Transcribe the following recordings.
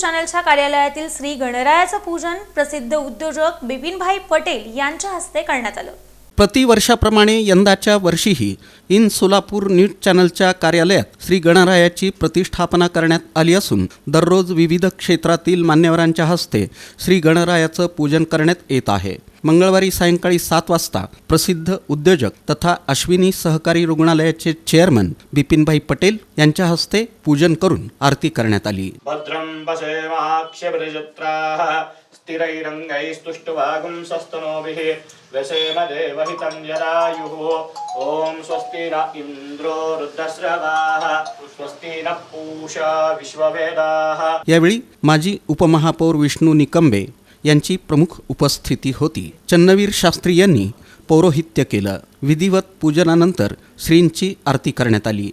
News चॅनलच्या कार्यालयातील श्री गणरायाचं पूजन प्रसिद्ध उद्योजक बिपिनभाई पटेल यांच्या हस्ते करण्यात आलं. प्रतिवर्षाप्रमाणे यंदाच्या वर्षीही इन सोलापूर न्यूज चॅनलच्या कार्यालयात श्री गणरायाची प्रतिष्ठापना करण्यात आली असून दररोज विविध क्षेत्रातील मान्यवरांच्या हस्ते श्री गणरायाचं पूजन करण्यात येत आहे. मंगळवारी सायंकाळी सात वाजता प्रसिद्ध उद्योजक तथा अश्विनी सहकारी रुग्णालयाचे चेअरमन बिपिनभाई पटेल यांच्या हस्ते पूजन करून आरती करण्यात आली. भद्रं पशेमाक्षभिर्जत्राः स्थिरैरङ्गैस्तुष्टुवागुं सस्तनोभिः व्यसेम देवहितं ॐ स्वस्ति न इन्द्रो रुद्रस्रवाः स्वस्ति न पूषा विश्ववेदाः। यावेळी माजी उपमहापौर विष्णू निकंबे यांची प्रमुख उपस्थिती होती. चन्नवीर शास्त्री यांनी पौरोहित्य केलं. विधिवत पूजनानंतर श्रींची आरती करण्यात आली.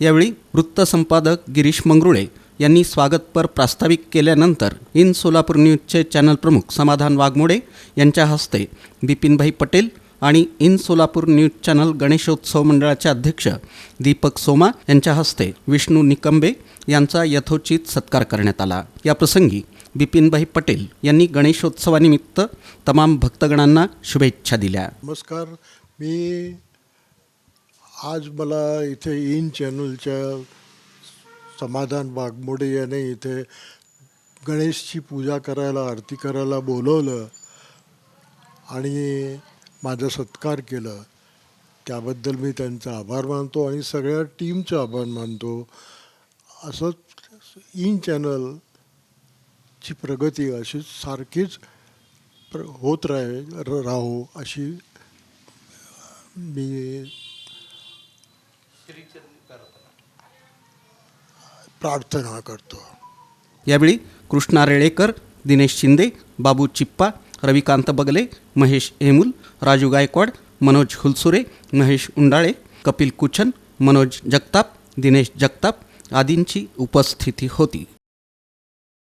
यावेळी वृत्तसंपादक गिरीश मंगरुळे यांनी स्वागतपर प्रास्ताविक केल्यानंतर इन सोलापूर न्यूजचे चॅनल प्रमुख समाधान वाघमोडे यांच्या हस्ते बिपिनभाई पटेल आणि in Solapur news channel Ganeshotsav मंडळाचे अध्यक्ष दीपक सोमा यांच्या हस्ते विष्णू निकंबे यांचा यथोचित सत्कार करण्यात आला. या प्रसंगी बिपिनभाई पटेल यांनी गणेशोत्सवानिमित्त तमाम भक्तगणांना शुभेच्छा दिल्या. नमस्कार. मी आज मला इथे इन चॅनलच्या समाधान बागमोडे याने इथे गणेशची पूजा करायला आरती करायला बोलवलं आणि माझा सत्कार केलं. त्याबद्दल मी त्यांचा आभार मानतो आणि सगळ्या टीमचा आभार मानतो. असंच इन चॅनलची प्रगती अशी सारखीच प्र होत राहे र- राहो अशी मी प्रार्थना करतो. यावेळी कृष्णा रेळेकर दिनेश शिंदे बाबू चिप्पा रविकांत बगले महेश हेमुल राजू गायकवाड मनोज हुलसुरे महेश उंडाळे कपिल कुचन मनोज जगताप दिनेश जगताप आदींची उपस्थिती होती.